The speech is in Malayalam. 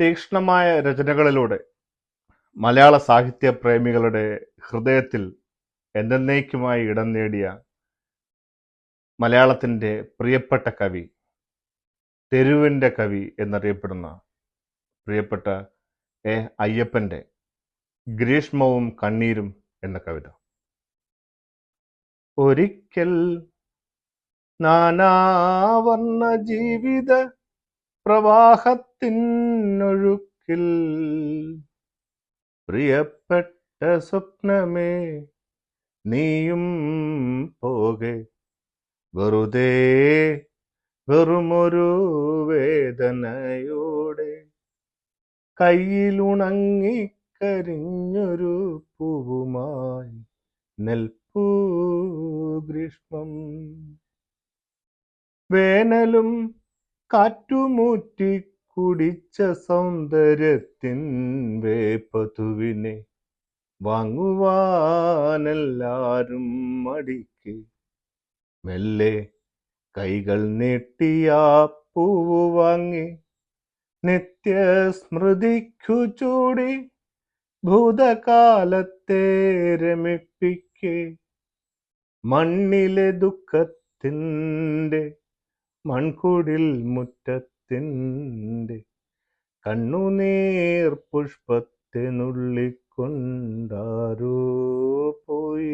തീക്ഷ്ണമായ രചനകളിലൂടെ മലയാള സാഹിത്യ പ്രേമികളുടെ ഹൃദയത്തിൽ എന്നേക്കുമായി ഇടം നേടിയ മലയാളത്തിന്റെ പ്രിയപ്പെട്ട കവി തെരുവിന്റെ കവി എന്നറിയപ്പെടുന്ന പ്രിയപ്പെട്ട എ അയ്യപ്പന്റെ ഗ്രീഷ്മവും കണ്ണീരും എന്ന കവിത. ഒരിക്കൽ നാനാവർണ ജീവിത പ്രവാഹത്തിനൊഴുക്കിൽ. പ്രിയപ്പെട്ട സ്വപ്നമേ നീയും പോകെ. വെറുതെ വെറുമൊരു വേദനയോടെ. കയ്യിലുണങ്ങിക്കരിഞ്ഞൊരു പൂവുമായി നെൽപ്പൂ ഗ്രീഷ്മം. വേനലും കാറ്റുമൂറ്റി കുടിച്ച സൗന്ദര്യത്തിൻ വേപ്പതുവിനെ വാങ്ങുവാനെല്ലാരും മടിക്ക്. മെല്ലെ കൈകൾ നീട്ടിയാ പൂവ് വാങ്ങി നിത്യസ്മൃതിക്കു ചൂടി ഭൂതകാലത്തെ രമിപ്പിക്കെ. മണ്ണിലെ ദുഃഖത്തിന്റെ മൺകുടിൽ മുറ്റത്തിന്റെ കണ്ണുനീർ പുഷ്പത്തെ നുള്ളിക്കൊണ്ടാരോ പോയി.